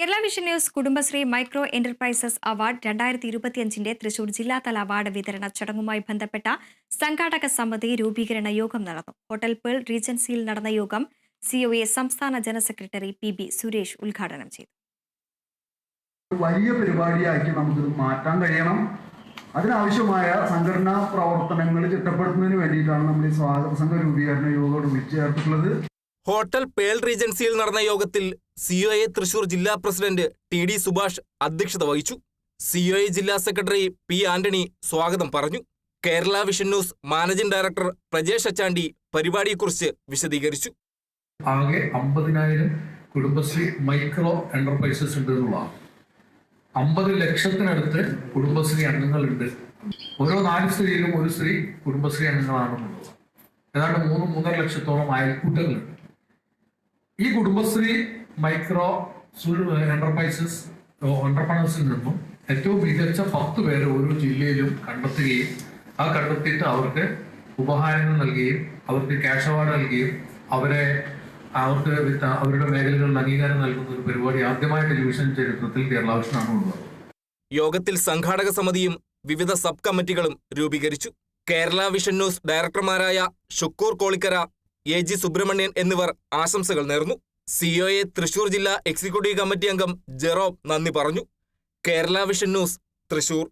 Kerala vision news Kudumbashree micro enterprises award രണ്ടായിരത്തി ഇരുപത്തിയഞ്ചിന്റെ തൃശൂർ ജില്ലാതല അവാർഡ് വിതരണ ചടങ്ങുമായി ബന്ധപ്പെട്ട സംഘാടക സമിതി രൂപീകരണ യോഗം നടന്നു. ഹോട്ടൽ പേൾ റീജൻസിയിൽ നടന്ന യോഗം സിഒഎ സംസ്ഥാന general secretary P B Suresh ഉദ്ഘാടനം ചെയ്തു. വലിയ പരിപാടിയാക്കി നമുക്ക് മാറ്റാൻ കഴിയണം. അതിനാവശ്യമായ സംഘടനാ പ്രവർത്തനങ്ങൾ ചിട്ടപ്പെടുത്തുന്നതിന് വേണ്ടിയിട്ടാണ് നമ്മൾ ഈ സ്വാഗത സംഘ രൂപീകരണ യോഗം വിളിച്ചു ചേർത്തിട്ടുള്ളത്. ഹോട്ടൽ പേൾ റീജൻസിയിൽ നടന്ന യോഗത്തിൽ സിഒഎ തൃശൂർ ജില്ലാ പ്രസിഡന്റ് ടി ഡി സുഭാഷ് അധ്യക്ഷത വഹിച്ചു. സി ഒ എ ജില്ലാ സെക്രട്ടറി പി ആന്റണി സ്വാഗതം പറഞ്ഞു. Kerala vision news managing director Prajesh Achandi പരിപാടിയെക്കുറിച്ച് വിശദീകരിച്ചു. ആകെ അമ്പതിനായിരം കുടുംബശ്രീ മൈക്രോ എന്റർപ്രൈസസ് ഉണ്ട് എന്നുള്ളതാണ്. അമ്പത് ലക്ഷത്തിനടുത്ത് കുടുംബശ്രീ അംഗങ്ങളുണ്ട്. ഓരോ നാല് സ്ത്രീയിലും ഒരു സ്ത്രീ കുടുംബശ്രീ അംഗങ്ങളാണെന്നുള്ളത്. ഏതാണ്ട് മൂന്ന് മൂന്നര ലക്ഷത്തോളം അയൽക്കൂട്ടങ്ങളുണ്ട് ഈ കുടുംബശ്രീ മൈക്രോ എന്റർപ്രൈസസ് എന്റർപ്രണേഴ്സിൽ നിന്നും ഏറ്റവും മികച്ച പത്ത് പേരെ ഓരോ ജില്ലയിലും കണ്ടെത്തുകയും ആ കണ്ടെത്തിയിട്ട് അവർക്ക് ഉപഹാരങ്ങൾ നൽകുകയും അവർക്ക് ക്യാഷ് അവാർഡ് നൽകുകയും അവരെ അവർക്ക് അവരുടെ മേഖലകളിൽ അംഗീകാരം നൽകുന്ന ഒരു പരിപാടി ആദ്യമായ ടെലിവിഷൻ ചരിത്രത്തിൽ കേരള വിഷനാണ് ഉള്ളത്. യോഗത്തിൽ സംഘാടക സമിതിയും വിവിധ സബ് കമ്മിറ്റികളും രൂപീകരിച്ചു. കേരള വിഷൻ ന്യൂസ് ഡയറക്ടർമാരായ ഷുക്കൂർ കോളിക്കര എ ജി സുബ്രഹ്മണ്യൻ എന്നിവർ ആശംസകൾ നേർന്നു. സിഒഎ തൃശൂർ ജില്ലാ എക്സിക്യൂട്ടീവ് കമ്മിറ്റി അംഗം ജെറോം നന്ദി പറഞ്ഞു. Kerala vision news Thrissur.